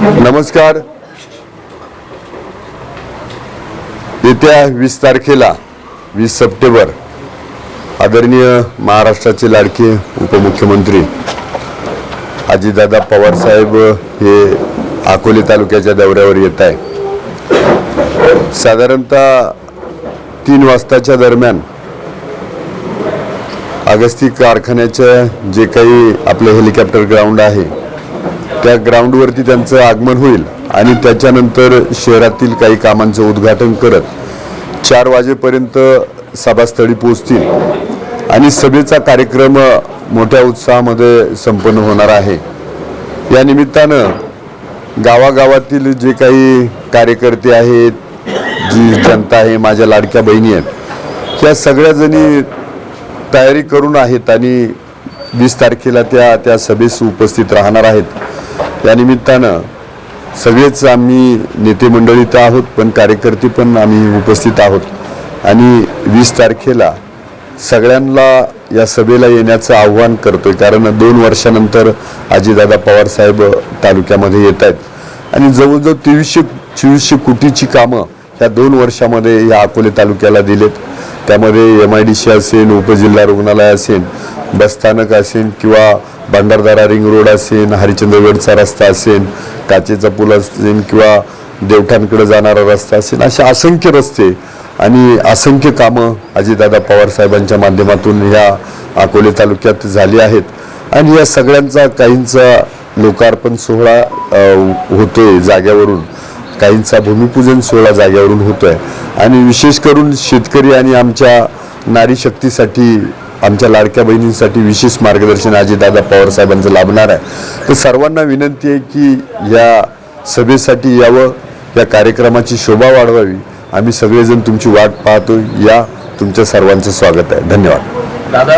नमस्कार. येत्या वीस तारखेला वीस सप्टेंबर आदरणीय महाराष्ट्राचे लाडके उपमुख्यमंत्री अजितदादा पवार साहेब हे अकोले तालुक्याच्या दौऱ्यावर येत आहे साधारणतः तीन वाजताच्या दरम्यान अगस्ती कारखान्याचं जे काही आपलं हेलिकॉप्टर ग्राउंड आहे त्या ग्राउंडवरती त्यांचं आगमन होईल आणि त्याच्यानंतर शहरातील काही कामांचं उद्घाटन करत चार वाजेपर्यंत सभास्थळी पोहोचतील. आणि सभेचा कार्यक्रम मोठ्या उत्साहामध्ये संपन्न होणार आहे. या निमित्तानं गावागावातील जे काही कार्यकर्ते आहेत जी जनता आहे माझ्या लाडक्या बहिणी आहेत त्या सगळ्याजणी तयारी करून आहेत आणि वीस तारखेला त्या त्या सभेस उपस्थित राहणार आहेत. या निमित्तानं सगळेच आम्ही नेते मंडळी तर आहोत पण कार्यकर्ते पण आम्ही उपस्थित आहोत. आणि वीस तारखेला सगळ्यांना या सभेला येण्याचं आव्हान करतोय कारण दोन वर्षानंतर आजीदादा पवारसाहेब तालुक्यामध्ये येत आहेत. आणि जवळजवळ तेवीसशे चोवीसशे कोटीची कामं ह्या दोन वर्षामध्ये या अकोले तालुक्याला दिलेत. त्यामध्ये एम आय डी सी असेल उपजिल्हा रुग्णालय असेल बसस्थानक असेल किंवा भंडारदारा रिंग रोड असेल हरिश्चंद्रगडचा रस्ता असेल काचेचा पूल असेल किंवा देवठाणकडे जाणारा रस्ता असेल असे असंख्य रस्ते आणि असंख्य कामं अजितदादा पवार साहेबांच्या माध्यमातून ह्या अकोले तालुक्यात झाली आहेत. आणि या सगळ्यांचा काहींचा लोकार्पण सोहळा होतोय जाग्यावरून. काहींचा भूमिपूजन सोहळा होतो आहे आणि विशेष करून शेतकरी आणि आमच्या नारी शक्तीसाठी आमच्या लाडक्या बहिणींसाठी विशेष मार्गदर्शन अजितदादा पवार साहेबांचं लाभणार आहे. तर सर्वांना विनंती आहे की या सभेसाठी यावं या कार्यक्रमाची शोभा वाढवावी. आम्ही सगळेजण तुमची वाट पाहतो या तुमच्या सर्वांचं स्वागत आहे. धन्यवाद. दादा